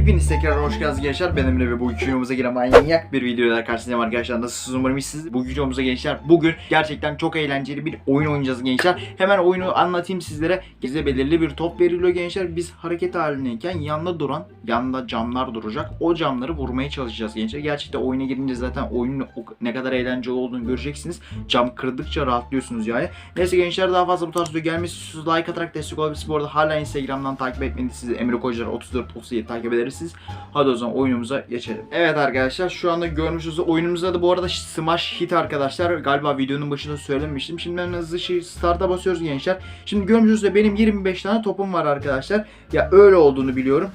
Hepiniz tekrar hoş geldiniz gençler. Ben Emre ve bu videomuza giren manyak bir videoyla karşınızdayım arkadaşlar. Nasılsınız umarım iyisiniz. Bu videomuzda gençler bugün gerçekten çok eğlenceli bir oyun oynayacağız gençler. Hemen oyunu anlatayım sizlere. Bize belirli bir top veriliyor gençler. Biz hareket halindeyken yanında duran, yanında camlar duracak. O camları vurmaya çalışacağız gençler. Gerçekten oyuna girince zaten oyunun ne kadar eğlenceli olduğunu göreceksiniz. Cam kırdıkça rahatlıyorsunuz yani. Neyse gençler daha fazla bu tarz video gelmesi like atarak destek olabilirsiniz. Bu arada hala Instagram'dan takip sizi Emre Kocar 34 37 takip edersiniz. Hadi o zaman oyunumuza geçelim. Evet arkadaşlar şu anda görmüşüz oyunumuzda da bu arada Smash Hit arkadaşlar. Galiba videonun başında söylemiştim. Şimdi hemen hızlı şey start'a basıyoruz gençler. Şimdi görmüşüz de benim 25 tane topum var arkadaşlar. Ya öyle olduğunu biliyorum.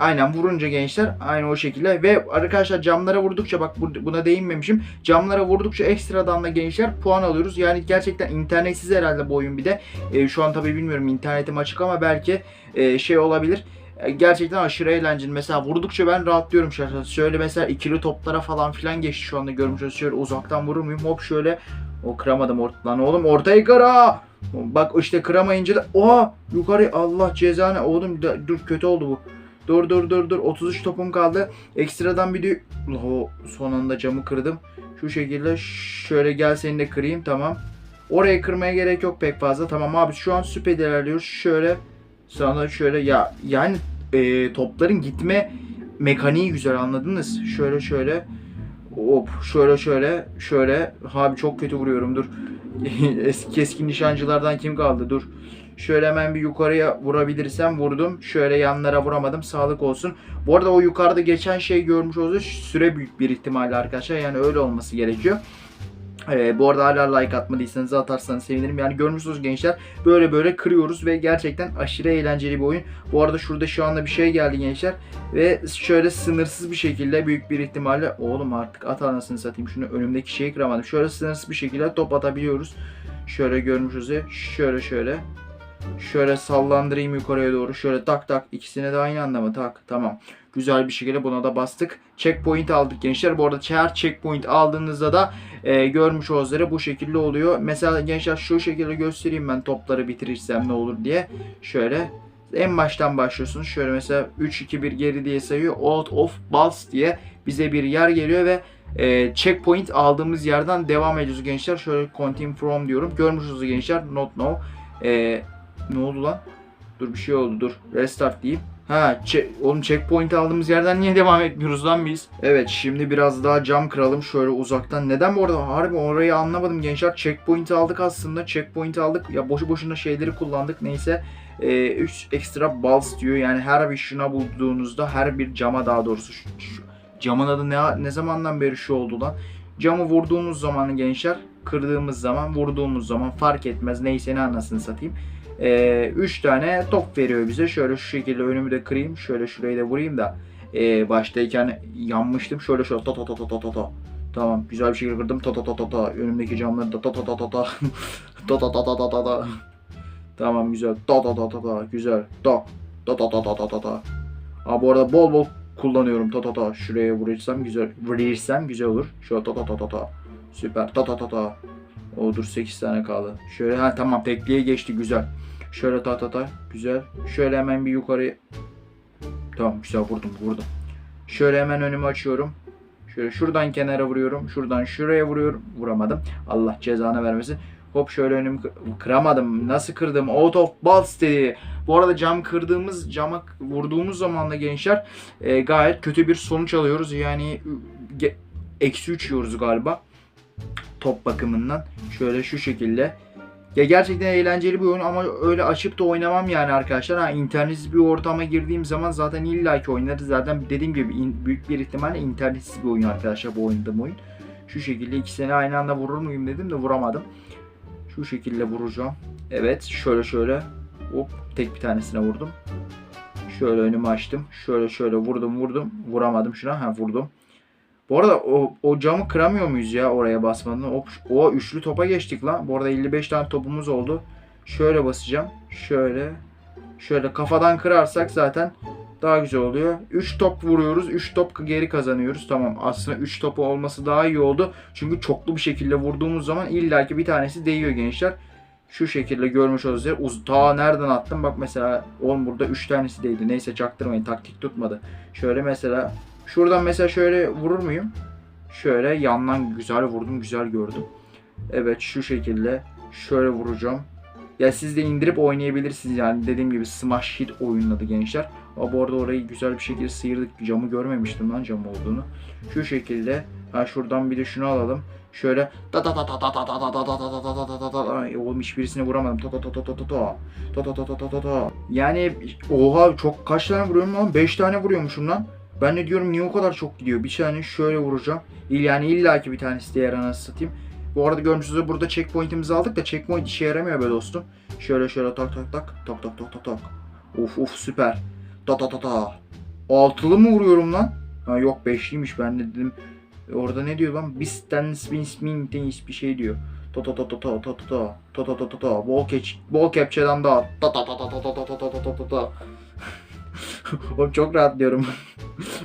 Aynen vurunca gençler aynı o şekilde ve arkadaşlar camlara vurdukça bak bu- buna değinmemişim. Camlara vurdukça ekstradan da gençler puan alıyoruz. Yani gerçekten internetsiz herhalde bu oyun bir de. E, şu an tabii bilmiyorum internetim açık ama belki e, şey olabilir. E, Gerçekten aşırı eğlenceli. Mesela vurdukça ben rahatlıyorum şahsen. Şöyle mesela ikili toplara falan filan geçti şu anda görmüşsünüz. Şöyle uzaktan vurur muyum? Hop şöyle. O kıramadım ortadan oğlum. Ortayı kıra. Bak işte kıramayınca da oha yukarı Allah cezanı oğlum dur kötü oldu bu. Dur dur dur dur 33 topum kaldı. Ekstradan bir de o son anda camı kırdım. Şu şekilde şöyle gel seni de kırayım tamam. Oraya kırmaya gerek yok pek fazla. Tamam abi şu an süper ilerliyoruz. Şöyle sana şöyle ya yani e, topların gitme mekaniği güzel anladınız. Şöyle şöyle hop şöyle şöyle şöyle abi çok kötü vuruyorum dur. Eski keskin nişancılardan kim kaldı dur. Şöyle hemen bir yukarıya vurabilirsem vurdum. Şöyle yanlara vuramadım. Sağlık olsun. Bu arada o yukarıda geçen şey görmüş olsa süre büyük bir ihtimalle arkadaşlar. Yani öyle olması gerekiyor. Ee, bu arada hala like atmadıysanız atarsanız sevinirim. Yani görmüşsünüz gençler böyle böyle kırıyoruz ve gerçekten aşırı eğlenceli bir oyun. Bu arada şurada şu anda bir şey geldi gençler ve şöyle sınırsız bir şekilde büyük bir ihtimalle oğlum artık at anasını satayım şunu önümdeki şeyi kıramadım. Şöyle sınırsız bir şekilde top atabiliyoruz. Şöyle görmüşüz ya şöyle şöyle Şöyle sallandırayım yukarıya doğru. Şöyle tak tak. ikisine de aynı anda mı? Tak. Tamam. Güzel bir şekilde buna da bastık. Checkpoint aldık gençler. Bu arada her checkpoint aldığınızda da e, görmüş üzere bu şekilde oluyor. Mesela gençler şu şekilde göstereyim ben topları bitirirsem ne olur diye. Şöyle en baştan başlıyorsunuz. Şöyle mesela 3 2 1 geri diye sayıyor. Out of bounds diye bize bir yer geliyor ve e, checkpoint aldığımız yerden devam ediyoruz gençler. Şöyle continue from diyorum. Görmüşsünüz gençler. Not now. E, ne oldu lan? Dur bir şey oldu dur. Restart diyeyim. Ha, çe- oğlum checkpoint aldığımız yerden niye devam etmiyoruz lan biz? Evet, şimdi biraz daha cam kıralım şöyle uzaktan. Neden bu arada? Harbi orayı anlamadım gençler. Checkpoint aldık aslında. Checkpoint aldık. Ya boşu boşuna şeyleri kullandık. Neyse. 3 ekstra balls diyor. Yani her bir şuna bulduğunuzda her bir cama daha doğrusu şu, şu- camın adı ne, ne zamandan beri şu oldu lan? Camı vurduğumuz zaman gençler kırdığımız zaman vurduğumuz zaman fark etmez neyse ne anasını satayım. 3 tane top veriyor bize. Şöyle şu şekilde önümü de kırayım. Şöyle şurayı da vurayım da. Ee, baştayken yanmıştım. Şöyle şöyle ta ta ta ta ta ta ta. Tamam güzel bir şekilde kırdım. Ta ta ta ta ta. Önümdeki camları da ta ta ta ta ta. ta ta ta ta ta ta ta. Tamam güzel. Ta ta ta ta ta. Güzel. Ta. Ta ta ta ta ta ta ta. Aa, bu arada bol bol kullanıyorum. Ta ta ta. Şuraya vurursam güzel. Vurursam güzel olur. Şöyle ta ta ta ta ta. Süper. Ta ta ta ta. O dur 8 tane kaldı. Şöyle ha tamam tekliğe geçti güzel. Şöyle ta ta ta güzel. Şöyle hemen bir yukarı. Tamam güzel vurdum vurdum. Şöyle hemen önümü açıyorum. Şöyle şuradan kenara vuruyorum. Şuradan şuraya vuruyorum. Vuramadım. Allah cezanı vermesin. Hop şöyle önümü kı- kıramadım. Nasıl kırdım? Out of balls dedi. Bu arada cam kırdığımız cama vurduğumuz zaman da gençler e, gayet kötü bir sonuç alıyoruz. Yani eksi 3 yiyoruz galiba. Top bakımından. Şöyle şu şekilde. Ya gerçekten eğlenceli bir oyun ama öyle açıp da oynamam yani arkadaşlar. Ha internetsiz bir ortama girdiğim zaman zaten illaki oynarız. Zaten dediğim gibi in- büyük bir ihtimalle internetsiz bir oyun arkadaşlar bu oynadığım oyun. Şu şekilde ikisini aynı anda vurur muyum dedim de vuramadım. Şu şekilde vuracağım. Evet şöyle şöyle. Hop tek bir tanesine vurdum. Şöyle önümü açtım. Şöyle şöyle vurdum vurdum. Vuramadım şuna. Ha vurdum. Bu arada o, o camı kıramıyor muyuz ya oraya basmadan? O, o üçlü topa geçtik lan. Bu arada 55 tane topumuz oldu. Şöyle basacağım. Şöyle. Şöyle kafadan kırarsak zaten daha güzel oluyor. 3 top vuruyoruz. 3 top geri kazanıyoruz. Tamam aslında 3 topu olması daha iyi oldu. Çünkü çoklu bir şekilde vurduğumuz zaman illaki bir tanesi değiyor gençler. Şu şekilde görmüş uz ta nereden attım bak mesela oğlum burada 3 tanesi değdi. Neyse çaktırmayın taktik tutmadı. Şöyle mesela şuradan mesela şöyle vurur muyum? Şöyle yandan güzel vurdum güzel gördüm. Evet şu şekilde şöyle vuracağım. Ya siz de indirip oynayabilirsiniz yani dediğim gibi Smash Hit oyunladı gençler. Ama bu arada orayı güzel bir şekilde sıyırdık. Camı görmemiştim lan cam olduğunu. Şu şekilde. Ha şuradan bir de şunu alalım. Şöyle ta ta ta ta ta ta ta ta ta ta ta ta ta ta ta ta Oğlum hiçbirisine vuramadım. Ta ta ta ta ta ta ta. Ta ta ta ta ta ta ta. Yani oha çok kaç tane vuruyorum lan? 5 tane vuruyormuşum lan. Ben de diyorum niye o kadar çok gidiyor? Bir tane şöyle vuracağım. Yani illaki bir tanesi diğer anasını satayım. Bu arada görmüşsünüz burada checkpoint'imizi aldık da checkpoint işe yaramıyor be dostum. Şöyle şöyle tak tak tak tak tak tak tak tak. Uf uf süper. Ta ta ta ta. Altılı mı vuruyorum lan? Ha yok beşliymiş ben de dedim. Orada ne diyor lan? Bisten spin spin tenis bir şey diyor. Ta ta ta ta ta ta ta ta ta ta ta ta ta bol keç bol kepçeden daha ta ta ta ta ta ta ta ta ta ta ta ta Oğlum çok rahat diyorum.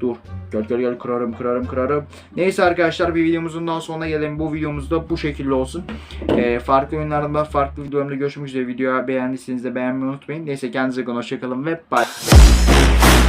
Dur. Gel gel gel kırarım kırarım kırarım. Neyse arkadaşlar bir videomuzun daha sonuna gelelim. Bu videomuz da bu şekilde olsun. Ee, farklı oyunlarında farklı videolarımda görüşmek üzere. Videoyu beğendiyseniz de beğenmeyi unutmayın. Neyse kendinize iyi bakın. Hoşçakalın ve bye.